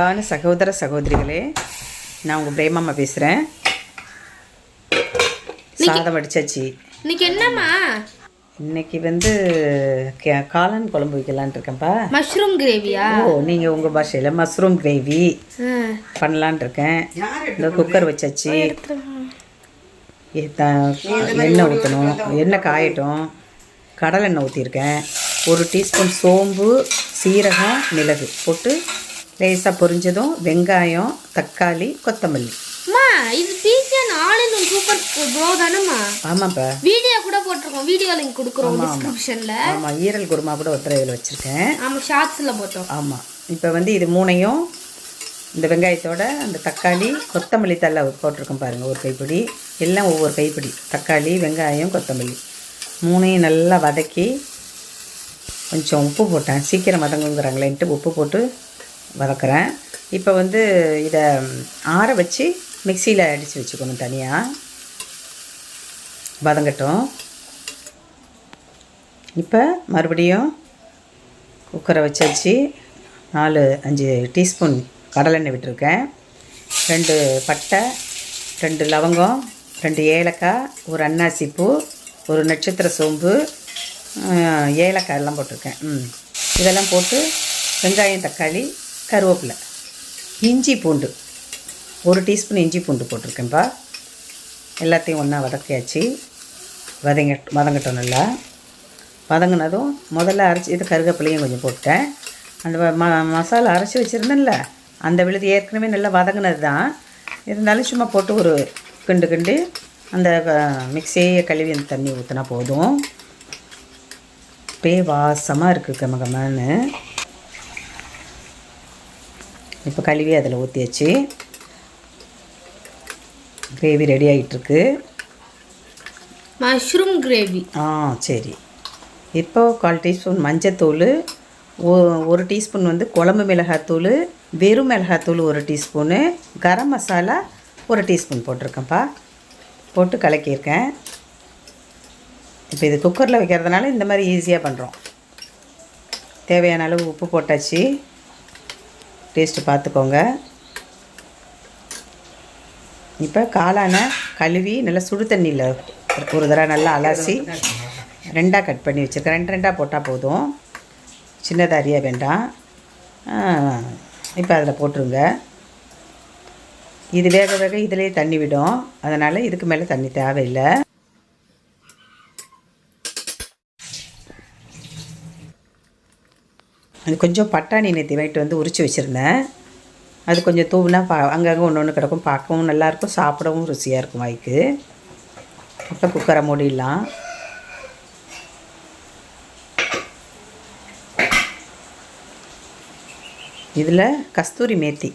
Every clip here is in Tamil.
அன்பான சகோதர சகோதரிகளே நான் உங்கள் பிரேமாம்மா பேசுகிறேன் சாதம் வடிச்சாச்சு. இன்னைக்கு என்னம்மா? இன்னைக்கு வந்து கே- காளான் குழம்பு வைக்கலான்ட்டு இருக்கேன்ப்பா. மஷ்ரூம் கிரேவியா ஓ நீங்கள் உங்கள் பாஷையில் மஷ்ரூம் கிரேவி பண்ணலான் இருக்கேன். இந்த குக்கர் வச்சாச்சு. எ- த- எண்ணெய் ஊற்றணும் எண்ணெய் காயட்டும். கடலை எண்ணெய் ஊற்றிருக்கேன் ஒரு டீஸ்பூன் சோம்பு சீரகம் மிளகு போட்டு லேசாக பொரிஞ்சதும் வெங்காயம் தக்காளி கொத்தமல்லி. அம்மா இது பிசிஎன் ஆல் இன் சூப்பர் ப்ரோ தானம்மா. ஆமாப்பா. வீடியோ கூட போட்டிருக்கோம். வீடியோ லிங்க் கொடுக்குறோம் டிஸ்கிரிப்ஷன்ல ஆமாம் ஈரல் குருமா கூட ஒத்தரை இதில் வச்சுருக்கேன். ஆமா ஷார்ட்ஸ்ல போட்டோம். ஆமாம் இப்போ வந்து இது மூணையும் இந்த வெங்காயத்தோட அந்த தக்காளி கொத்தமல்லி தலை போட்டிருக்கோம் பாருங்கள் ஒரு கைப்பிடி. எல்லாம் ஒவ்வொரு கைப்பிடி. தக்காளி வெங்காயம் கொத்தமல்லி. மூணையும் நல்லா வதக்கி கொஞ்சம் உப்பு போட்டேன். சீக்கிரம் வதங்குங்கிறாங்களேன்ட்டு உப்பு போட்டு வதக்குறேன் இப்போ வந்து இதை ஆற வச்சு மிக்சியில் அடித்து வச்சுக்கணும் தனியாக வதங்கட்டும். இப்போ மறுபடியும் குக்கரை வச்சாச்சு. நாலு அஞ்சு டீஸ்பூன் கடலெண்ணெய் விட்டுருக்கேன். ரெண்டு பட்டை ரெண்டு லவங்கம் ரெண்டு ஏலக்காய் ஒரு அன்னாசி பூ ஒரு நட்சத்திர சோம்பு ஏலக்காய் எல்லாம் போட்டிருக்கேன். ம். இதெல்லாம் போட்டு வெங்காயம் தக்காளி கருவேப்பிலை. இஞ்சி பூண்டு. ஒரு டீஸ்பூன் இஞ்சி பூண்டு போட்டிருக்கேன்ப்பா எல்லாத்தையும் ஒன்றா வதக்கியாச்சு. வதங்க வதங்கட்டும் நல்லா. வதங்கினதும் முதல்ல அரைச்சி இது கருவேப்பிலையும் கொஞ்சம் போட்டேன் அந்த வ- ம மசாலா அரைச்சி வச்சுருந்தேன்ல அந்த விழுது ஏற்கனவே நல்லா வதங்கினது தான் இருந்தாலும் சும்மா போட்டு ஒரு கிண்டு கிண்டு அந்த மிக்சியை கழுவி அந்த தண்ணி ஊற்றினா போதும். அப்படியே வாசமாக இருக்குது கமகமன்னு. இப்போ கழுவி அதில் ஊற்றியாச்சு. கிரேவி ரெடி ஆகிட்டுருக்கு மஷ்ரூம் கிரேவி. ஆ சரி. இப்போ கால் டீஸ்பூன் மஞ்சத்தூள் ஒரு டீஸ்பூன் வந்து குழம்பு மிளகாத்தூள் வெறும் மிளகாத்தூள் ஒரு டீஸ்பூனு கரம் மசாலா ஒரு டீஸ்பூன் போட்டிருக்கேன்ப்பா. போட்டு கலக்கியிருக்கேன். இப்போ இது குக்கரில் வைக்கிறதுனால இந்த மாதிரி ஈஸியாக பண்ணுறோம். தேவையான அளவு உப்பு போட்டாச்சு. டேஸ்ட்டு பார்த்துக்கோங்க. இப்போ காளான கழுவி நல்லா சுடு தண்ணியில் ஒரு தடவை நல்லா அலசி ரெண்டாக கட் பண்ணி வச்சுருக்கேன். ரெண்டு ரெண்டாக போட்டால் போதும். சின்னதாக அறிய வேண்டாம். இப்போ அதில் போட்டுருங்க. இது வேக வேக இதிலே தண்ணி விடும். அதனால் இதுக்கு மேலே தண்ணி தேவையில்லை. அது கொஞ்சம் பட்டாணி நேற்று வைட்டு வந்து உரித்து வச்சுருந்தேன். அது கொஞ்சம் தூவுனா பா அங்கங்கே ஒன்று ஒன்று கிடக்கும். பார்க்கவும் நல்லாயிருக்கும் சாப்பிடவும் ருசியாக இருக்கும் வாய்க்கு. அப்புறம் குக்கரை மூடிடலாம். இதில் கஸ்தூரி மேத்தி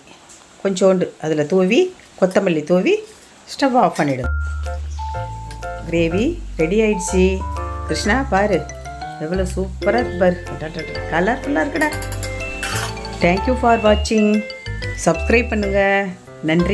கொஞ்சோண்டு அதில் தூவி கொத்தமல்லி தூவி ஸ்டவ் ஆஃப் பண்ணிவிடும் கிரேவி ரெடி ஆயிடுச்சு. கிருஷ்ணா பாரு. எவ்வளோ சூப்பராக இருப்பார். கலர்ஃபுல்லாக இருக்குடா. தேங்க்யூ ஃபார் வாட்சிங் சப்ஸ்கிரைப் பண்ணுங்கள் நன்றி.